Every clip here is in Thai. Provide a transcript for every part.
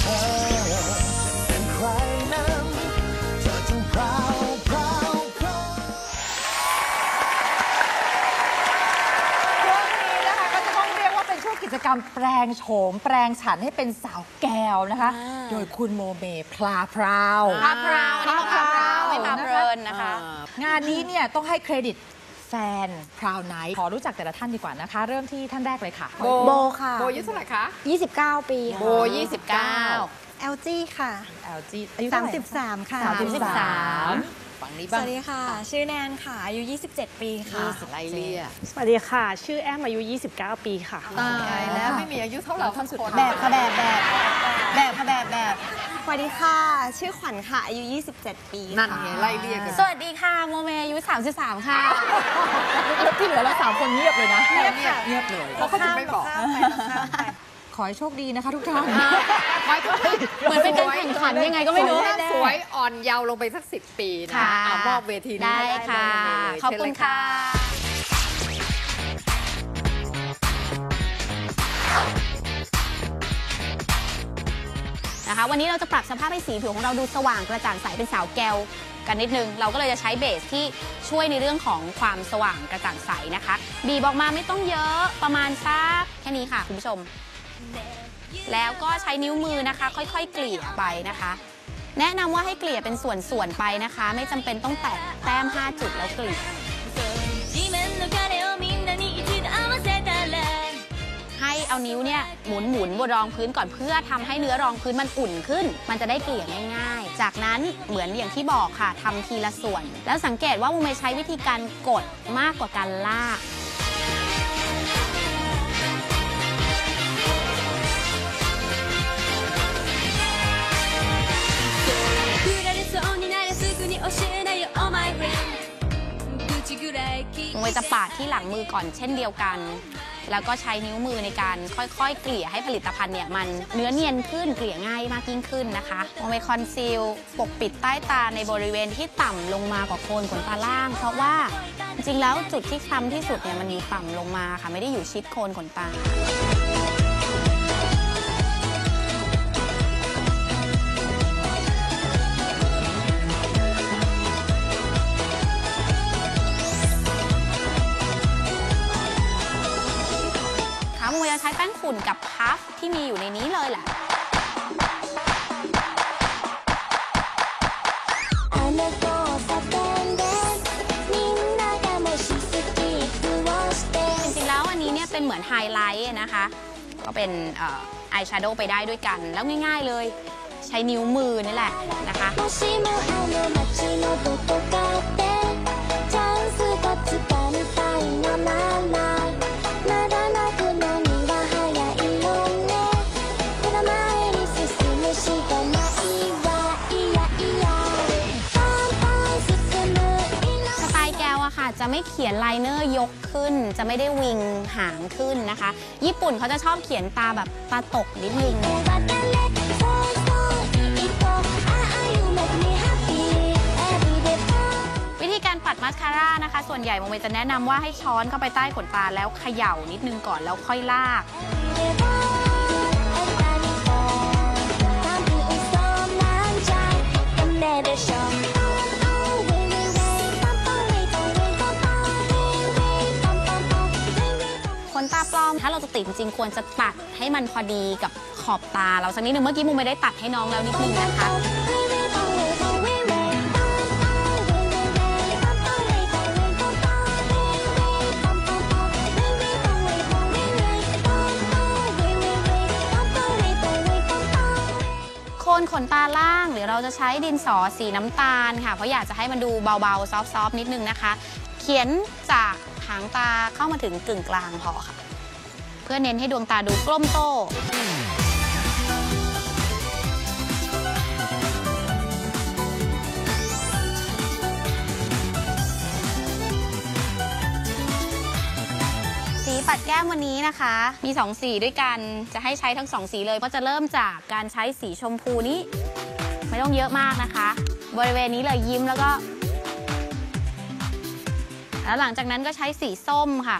เธอเป็นใครนั้นเธอจงพราวพราวพราว ช่วงนี้นะคะก็จะต้องเรียกว่าเป็นช่วงกิจกรรมแปลงโฉมแปลงฉันให้เป็นสาวแก้วนะคะ โดยคุณโมเมพลาพราว พาพราวอันนี้พาพราวไม่พาเพลินนะคะ งานนี้เนี่ยต้องให้เครดิต แฟนพราวไนท์ขอรู้จักแต่ละท่านดีกว่านะคะ เริ่มที่ท่านแรกเลยค่ะโบโบค่ะ โบอายุเท่าไหร่คะ29 ปีโบค่ะ29 LG ค่ะ LG อายุเท่าไหร่33 ค่ะสามสิบสาม ฝั่งนี้สบ้างวัสดีค่ะ ชื่อแนนค่ะ อายุ 27 ปีค่ะ ไล่เลี่ยสวัสดีค่ะ ชื่อแอมอายุ 29 ปีค่ะ ตายแล้วไม่มีอายุเท่าเราทั้งคนแบบค่ะแบบแบบแบบค่ะแบบแบบสวัสดีค่ะ ชื่อขวัญค่ะ อายุ 27 ปีนั่นค่ะไงไล่เลี่ยกันสวัสดีค่ะ โมเมอายุ 33 ค่ะ แล้วที่เหลือเราสามคนเงียบเลยนะเงียบเงียบเงียบเลยเพราะเขาจะไม่บอก ขอให้โชคดีนะคะทุกท่าน ไม่ก็ไม่เหมือนเป็นการแข่งขันยังไงก็ไม่รู้ สวยสวยอ่อนเยาว์ลงไปสักสิบปีนะค่ะอะมอบเวทีนี้ได้ให้ค่ะ เลยขอบคุณค่ะ นะคะวันนี้เราจะปรับสภาพให้สีผิวของเราดูสว่างกระจ่างใสเป็นสาวแก้วกันนิดนึง เราก็เลยจะใช้เบสที่ช่วยในเรื่องของความสว่างกระจ่างใสนะคะ บีบออกมาไม่ต้องเยอะประมาณสักแค่นี้ค่ะคุณผู้ชม แล้วก็ใช้นิ้วมือนะคะ ค่อยๆ เกลี่ยไปนะคะ แนะนำว่าให้เกลี่ยเป็นส่วนๆไปนะคะ ไม่จำเป็นต้องแตะแต้ม 5 จุดแล้วเกลี่ยให้เอานิ้วเนี่ยหมุนหมุนบนรองพื้นก่อนเพื่อทำให้เนื้อรองพื้นมันอุ่นขึ้น มันจะได้เกลี่ยง่ายๆ จากนั้นเหมือนอย่างที่บอกค่ะทำทีละส่วน แล้วสังเกตว่ามูเมใช้วิธีการกดมากกว่าการลาก งไวจะปาดที่หลังมือก่อนเช่นเดียวกัน แล้วก็ใช้นิ้วมือในการค่อยๆ เกลี่ยให้ผลิตภัณฑ์เนี่ยมันเนื้อเนียนขึ้นเกลี่ยง่ายมากยิ่งขึ้นนะคะมองไปคอนซีลปกปิดใต้ตาในบริเวณที่ต่ำลงมากว่าโคนขนตาล่าง เพราะว่าจริงๆแล้วจุดที่คล้ำที่สุดเนี่ยมันอยู่ต่ำลงมาค่ะไม่ได้อยู่ชิดโคนขนตาุ่นกับพัฟที่มีอยู่ในนี้เลยแหละ จริงแล้วอันนี้เนี่ยเป็นเหมือนไฮไลท์นะคะ ก็เป็นอายแชโดว์ไปได้ด้วยกัน แล้วง่ายๆเลย ใช้นิ้วมือนี่แหละนะคะียนไลเนอร์ยกขึ้น จะไม่ได้วิงหางขึ้นนะคะ ญี่ปุ่นเขาจะชอบเขียนตาแบบตาตกนิดนึง วิธีการปัดมัสคาร่านะคะ ส่วนใหญ่โมเมจะแนะนำว่าให้ช้อนเข้าไปใต้ขนตาแล้วเขย่านิดนึงก่อนแล้วค่อยลาก จะติจริงๆควรจะตัดให้มันพอดีกับขอบตา เราสักนิดนึงเมื่อกี้มูไม่ได้ตัดให้น้องแล้วนิดนึงนะคะ โคนขนตาล่างหรือเราจะใช้ดินสอสีน้ำตาลค่ะ เพราะอยากจะให้มันดูเบาๆ ซอฟๆนิดนึงนะคะ เขียนจากหางตาเข้ามาถึงกึ่งกลางพอค่ะ พื่อเน้นให้ดวงตาดูกลมโต สีปัดแก้มวันนี้นะคะ มี 2 สีด้วยกัน จะให้ใช้ทั้ง 2 สีเลย ก็จะเริ่มจากการใช้สีชมพูนี้ ไม่ต้องเยอะมากนะคะ บริเวณนี้เลยยิ้มแล้วก็แล้วหลังจากนั้นก็ใช้สีส้มค่ะ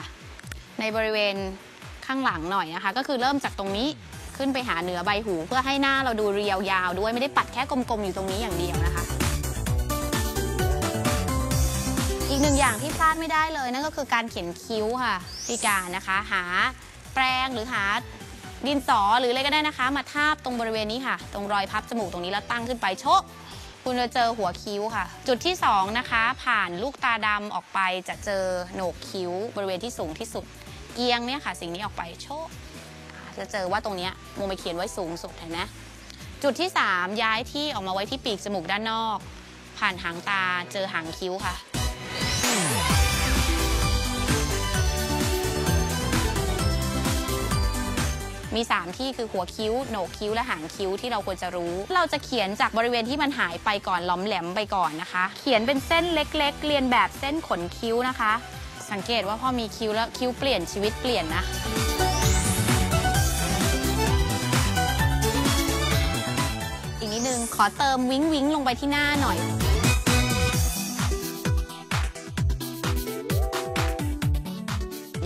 ในบริเวณ ข้างหลังหน่อยนะคะ ก็คือเริ่มจากตรงนี้ขึ้นไปหาเหนือใบหู เพื่อให้หน้าเราดูเรียวยาวด้วยไม่ได้ปัดแค่กลมๆอยู่ตรงนี้อย่างเดียวนะคะ อีกหนึ่งอย่างที่พลาดไม่ได้เลยนั่นก็คือการเขียนคิ้วค่ะพี่การนะคะ หาแปรงหรือหาดินสอหรืออะไรก็ได้นะคะ มาทาบตรงบริเวณนี้ค่ะ ตรงรอยพับจมูกตรงนี้แล้วตั้งขึ้นไปโชะคุณจะเจอหัวคิ้วค่ะ จุดที่สองนะคะ ผ่านลูกตาดำออกไปจะเจอโหนกคิ้วบริเวณที่สูงที่สุด เกียงเนี่ยค่ะสิ่งนี้ออกไปโชะจะเจอว่าตรงนี้โมไปเขียนไว้สูงสุดเห็นไหมจุดที่สามย้ายที่ออกมาไว้ที่ปีกจมูกด้านนอก ผ่านหางตาเจอหางคิ้วค่ะ มี 3 ที่คือหัวคิ้ว โหนกคิ้วและหางคิ้วที่เราควรจะรู้ เราจะเขียนจากบริเวณที่มันหายไปก่อนล้อมแหลมไปก่อนนะคะ เขียนเป็นเส้นเล็ก ๆ เรียนแบบเส้นขนคิ้วนะคะ สังเกตว่าพอมีคิ้วแล้วคิ้วเปลี่ยนชีวิตเปลี่ยนนะ อีกนิดนึงขอเติมวิ้งวิ้งลงไปที่หน้าหน่อย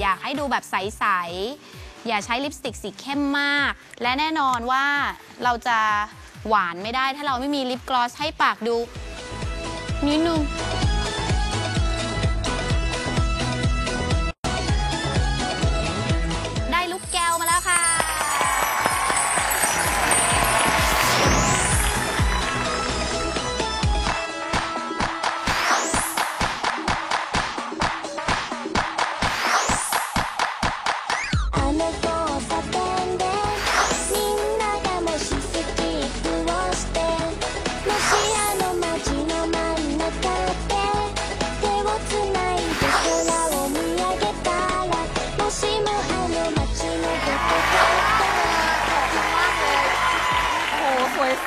อยากให้ดูแบบใส ๆ อย่าใช้ลิปสติกสีเข้มมาก และแน่นอนว่าเราจะหวานไม่ได้ถ้าเราไม่มีลิปกลอสให้ปากดูนิดนึง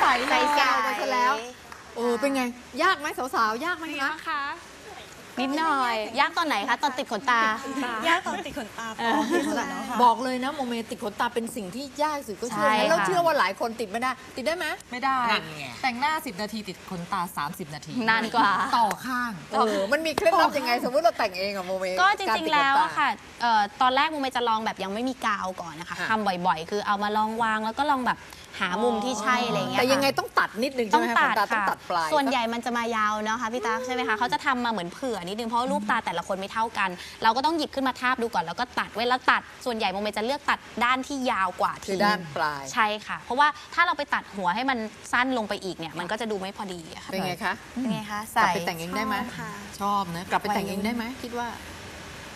ใสเลใสยๆแก้วไปซะแล้วเออเป็นไง ยากไหมสาวๆ ยากไหมคะนิดหน่อย ยากตอนไหนคะตอนติดขนตา ยากตอนติดขนตาปลอมที่สุดแล้วค่ะบอกเลยนะโมเมติดขนตาเป็นสิ่งที่ยากสุดก็เชื่อใช่นะแล้วค่ะเชื่อว่าหลายคนติดไม่ได้ ติดได้ไหมไม่ได้นั่นไงแต่งหน้า 10 นาทีติดขนตา 30 นาที นานกว่า ต่อข้างเออมันมีเคล็ดลับยังไง สมมติเราแต่งเองอะโมเมก็จริงๆแล้วกาอะติดขนตาค่ะเอ่อตอนแรกมุมเมย์จะลองแบบยังไม่มีกาวก่อนนะคะค่ะทำบ่อยๆ คือเอามาลองวางแล้วก็ลองแบบ หามุมที่ใช่อะไรอย่างเงี้ยแต่ยังไงค่ะ ต้องตัดนิดนึงต้ใช่องไหมคะตัดขนตาต้องค่ะตัดปลายส่วนใหญ่มันจะมายาวเนาะคะพี่ตั๊กใช่ไหมคะเขาจะทำมาเหมือนเผื่อนิดนึงเพราะว่ารูปตาแต่ละคนไม่เท่ากัน เราก็ต้องหยิบขึ้นมาทาบดูก่อนแล้วก็ตัดเวลาตัด ส่วนใหญ่โมเมจะเลือกตัดด้านที่ยาวกว่าคืทีอด้านปลายใช่ค่ะ เพราะว่าถ้าเราไปตัดหัวให้มันสั้นลงไปอีกเนี่ยมันก็จะดูไม่พอดีอะค่ะเป็นไงคะ เป็นไงคะกใส่ลับไปแต่งเองได้ไหมชอบค่ะชอบนะ กลับไปแต่งเองได้ไหมคิดว่า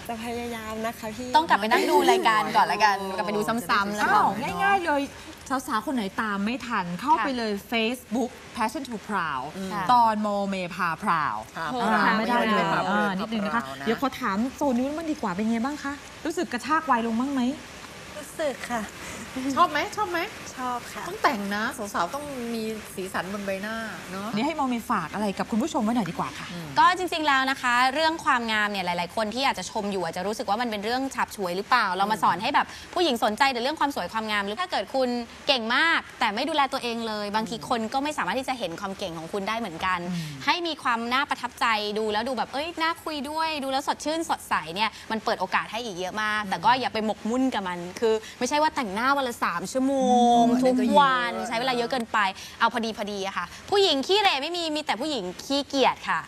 จะพยายามนะคะพี่ต้องกลับไปนั่งดูรายการก่อนละกันกลับไปดูซ้ำๆแล้วอ้าก็วง่ายๆเลยสาวๆคนไหนตามไม่ทันเข้าไปเลย Facebook Passion to Proud ค่ะตอนโมเมพาพราวพาอ่าพราวไม่ได้ไม่เลได้ยพาพราวอ่านิดนึงนะคะพาพราวนะ เดี๋ยวขอถามโซนนู้นบ้างดีกว่าเป็นไงบ้างคะ รู้สึกกระชากวัยลงบ้างไหมรู้ สึกค่ะ ชอบไหมชอบไหมชอบค่ะ ต้องแต่งนะสาวๆต้องมีสีสันบนใบหน้าเนาะนี่ให้โมเมฝากอะไรกับคุณผู้ชมไว้หน่อยดีกว่าค่ะ ก็จริงๆแล้วนะคะ เรื่องความงามเนี่ยหลาย ๆ คนที่อาจจะชมอยู่อาจจะรู้สึกว่ามันเป็นเรื่องฉับฉวยหรือเปล่า เรามาสอนให้แบบผู้หญิงสนใจแต่เรื่องความสวยความงามหรือถ้าเกิดคุณเก่งมาก แต่ไม่ดูแลตัวเองเลย บางทีคนก็ไม่สามารถที่จะเห็นความเก่งของคุณได้เหมือนกัน ให้มีความน่าประทับใจดูแล้วดูแบบเอ้ยน่าคุยด้วย ดูแล้วสดชื่นสดใสเนี่ยมันเปิดโอกาสให้อีกเยอะมาก แต่ก็อย่าไปหมกมุ่นกับมันคือไม่ใช่ว่าแต่งหน้าวันละสามชั่วโมง อืมทุกอันนี้ก็เยอะวันใช้เวลาเยอะเกินไปเอาพอดีพอดีอะค่ะ ผู้หญิงขี้เหร่ไม่มีมีแต่ผู้หญิงขี้เกียจค่ะ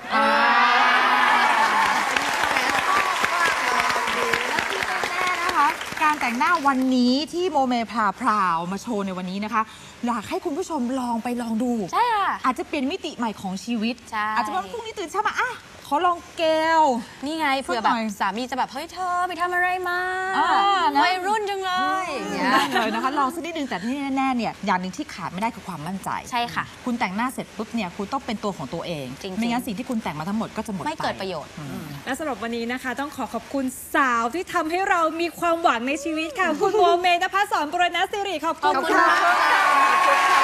นะคะ การแต่งหน้าวันนี้ที่โมเมพาพราวมาโชว์ในวันนี้นะคะอยากให้คุณผู้ชมลองไปลองดู ใช่ค่ะ อาจจะเปลี่ยนมิติใหม่ของชีวิต ใช่อาจจะว่าพรุ่งนี้ตื่นเช้ามาอะข อลองแก้วนี่ไงเผื่อสักแบหบน่อย สามีจะแบบ เฮ้ยเธอไปทำอะไรมาอ่านะ วัยรุ่นจังเลยอย่างเงี้ย ได้เลยนะคะลองสักนิดนึงแต่ที่แน่ๆเนี่ยอย่างหนึ่งที่ขาดไม่ได้คือความมั่นใจใช่ค่ะคุณแต่งหน้าเสร็จปุ๊บเนี่ยคุณต้องเป็นตัวของตัวเองจริงๆ ไม่งั้นสิ่งที่คุณแต่งมาทั้งหมดก็จะหมดไม่เกิดปประโยชน์และสำหรับวันนี้นะคะ ต้องขอขอบคุณสาวที่ทำให้เรามีความหวังในชีวิตค่ะ คุณโมเมนภาสอนบุรณสิริขอบคุณขอบคุณค่ะ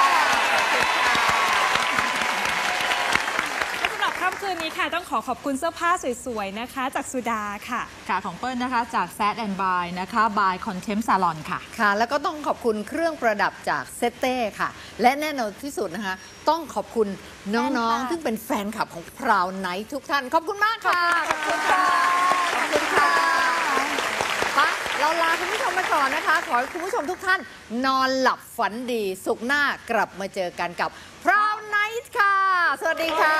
และสำหรับ ค่ำคืนนี้ค่ะ ต้องขอขอบคุณเสื้อผ้าสวยๆนะคะ จากสุดาค่ะ ค่ะของเปิ้ลนะคะจาก Sad and By นะคะ by Contempt Salon ค่ะ ค่ะ แล้วก็ต้องขอบคุณเครื่องประดับจากเซเต้ค่ะ และแน่นอนที่สุดนะคะ ต้องขอบคุณน้องๆ ซึ่งเป็นแฟนคลับของพราวไนท์ทุกท่าน ขอบคุณมากค่ะขอบคุณค่ะขอบคุณค่ะไปเราลาคุณผู้ชมไปก่อนนะคะ ขอให้คุณผู้ชมทุกท่าน นอนหลับฝันดีสุขหน้ากลับมาเจอกันกับ Proud Night ค่ะ สวัสดีค่ะ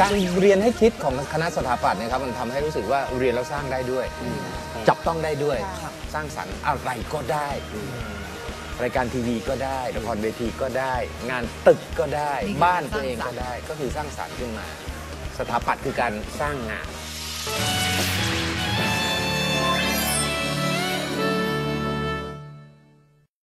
การเรียนให้คิดของคณะสถาปัตย์เนะครับมันทำให้รู้สึกว่าเรียนแล้วสร้างได้ด้วย จับต้องได้ด้วยสร้างสรรค์อะไรก็ได้ รายการทีวีก็ได้ละครเวทีก็ได้ งานตึกก็ได้ นี่คือบ้านตัวเองสร้างสรรค์ก็ได้ ก็คือสร้างสรรค์ขึ้นมา สถาปัตย์คือการสร้างงานพ